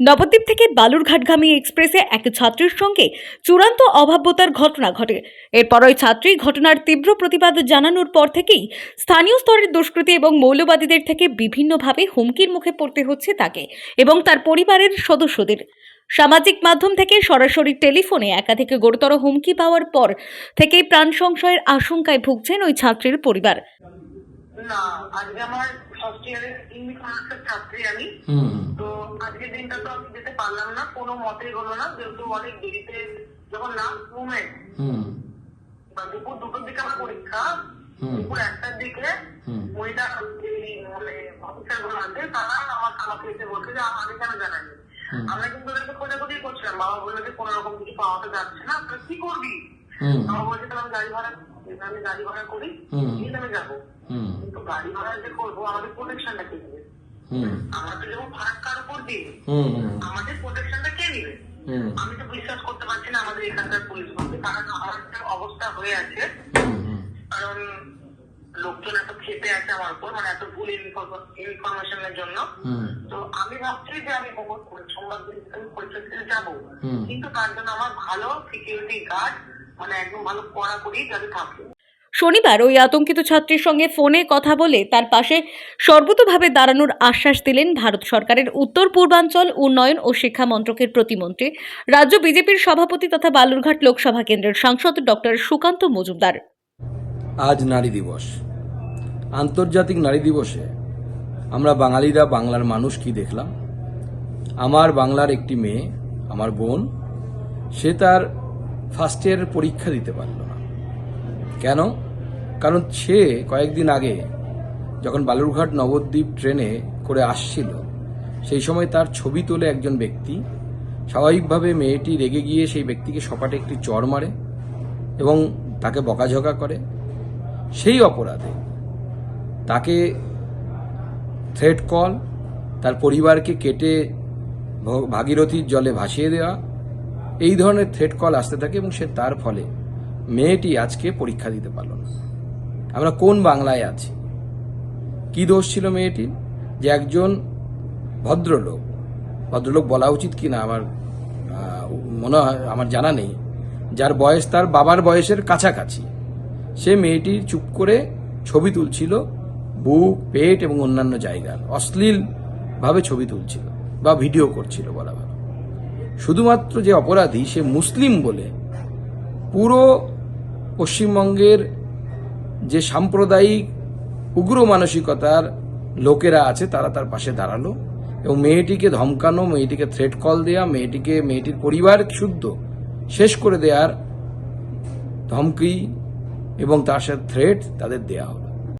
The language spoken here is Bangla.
নবদ্বীপ থেকে বালুরঘাটগামী এক্সপ্রেসে এক ছাত্রীর সঙ্গে চূড়ান্ত অভাব্যতার ঘটনা ঘটে। এরপর ওই ছাত্রী ঘটনার তীব্র প্রতিবাদ জানানোর পর থেকেই স্থানীয় স্তরের দুষ্কৃতী এবং মৌলবাদীদের থেকে বিভিন্নভাবে হুমকির মুখে পড়তে হচ্ছে তাকে এবং তার পরিবারের সদস্যদের। সামাজিক মাধ্যম থেকে সরাসরি টেলিফোনে একাধিক গুরুতর হুমকি পাওয়ার পর থেকেই প্রাণ সংশয়ের আশঙ্কায় ভুগছেন ওই ছাত্রীর পরিবার। না আজকে আমার ফার্স্ট ইয়ারের ইংলিশ ছাত্রী আমি। তো আজকের দিনটা তো আমি যেতে পারলাম না কোনো মতেই হলো না যেহেতু অনেক দেরিতে যখন লাস্ট মুভমেন্ট বা দুপুর দুটোর দিকে আমার পরীক্ষা দুপুর একটার দিকে। মহিলা মানে অফিসারগুলো আছে তারা আমার আমাকে এসে বলছে যে আমি কেন জানাইনি হুম। আমরা কিন্তু ওদেরকে খোঁজাখুঁজি করছিলাম বাবা বলল যে কোনো রকম কিছু পাওয়া তো যাচ্ছে না কি করবি? আমি গাড়ি ভাড়া আমি গাড়ি ভাড়া করি। নিয়ে আমি যাব। কিন্তু গাড়ি ভাড়া যে করব আমাদের প্রোটেকশনটা কে নেবে? আমরা তো উপর হুম আমাদের প্রোটেকশনটা কে নেবে? আমি তো বিশ্বাস করতে পারছি না আমাদের এখানকার পুলিশ বলতে কারণ আমার অবস্থা হয়ে আছে। কারণ লোকজন এত খেপে আছে আমার উপর মানে এত ভুল ইনফরমেশনের জন্য। তো আমি ভাবছি যে আমি সোমবার দিন পরীক্ষা যাব। কিন্তু তার জন্য আমার ভালো সিকিউরিটি গার্ড মানে একদম ভালো যাতে থাকে শনিবার ওই আতঙ্কিত ছাত্রীর সঙ্গে ফোনে কথা বলে তার পাশে সর্বতোভাবে দাঁড়ানোর আশ্বাস দিলেন ভারত সরকারের উত্তর পূর্বাঞ্চল উন্নয়ন ও শিক্ষা মন্ত্রকের প্রতিমন্ত্রী রাজ্য বিজেপির সভাপতি তথা বালুরঘাট লোকসভা কেন্দ্রের সাংসদ ডক্টর সুকান্ত মজুমদার। আজ নারী দিবস। আন্তর্জাতিক নারী দিবসে আমরা বাঙালিরা বাংলার মানুষ কি দেখলাম? আমার বাংলার একটি মেয়ে আমার বোন সে তার ফার্স্ট ইয়ারের পরীক্ষা দিতে পারল না। কেন? কারণ সে কয়েকদিন আগে যখন বালুরঘাট নবদ্বীপ ট্রেনে করে আসছিল, সেই সময় তার ছবি তোলে একজন ব্যক্তি। স্বাভাবিকভাবে মেয়েটি রেগে গিয়ে সেই ব্যক্তিকে সপাটে একটি চর মারে এবং তাকে বকাঝকা করে। সেই অপরাধে তাকে থ্রেড কল তার পরিবারকে কেটে ভাগীরথীর জলে ভাসিয়ে দেওয়া এই ধরনের থ্রেড কল আসতে থাকে এবং সে তার ফলে মেয়েটি আজকে পরীক্ষা দিতে পারল না। আমরা কোন বাংলায় আছি? কি দোষ ছিল মেয়েটির? যে একজন ভদ্রলোক। ভদ্রলোক বলা উচিত কি না আমার মনে হয়, আমার জানা নেই। যার বয়স তার বাবার বয়সের কাছাকাছি। সে মেয়েটি চুপ করে ছবি তুলছিল, বুক, পেট এবং অন্যান্য জায়গার। অশ্লীলভাবে ছবি তুলছিল বা ভিডিও করছিল বলা ভালো। শুধুমাত্র যে অপরাধী সে মুসলিম বলে পুরো পশ্চিমবঙ্গের যে সাম্প্রদায়িক উগ্র মানসিকতার লোকেরা আছে, তারা তার পাশে দাঁড়াল এবং মেয়েটিকে ধমকানো, মেয়েটিকে থ্রেট কল দেয়া, মেয়েটিকে, মেয়েটির পরিবার শুদ্ধ শেষ করে দেওয়ার ধমকি এবং তার সাথে থ্রেট তাদের দেয়া হলো।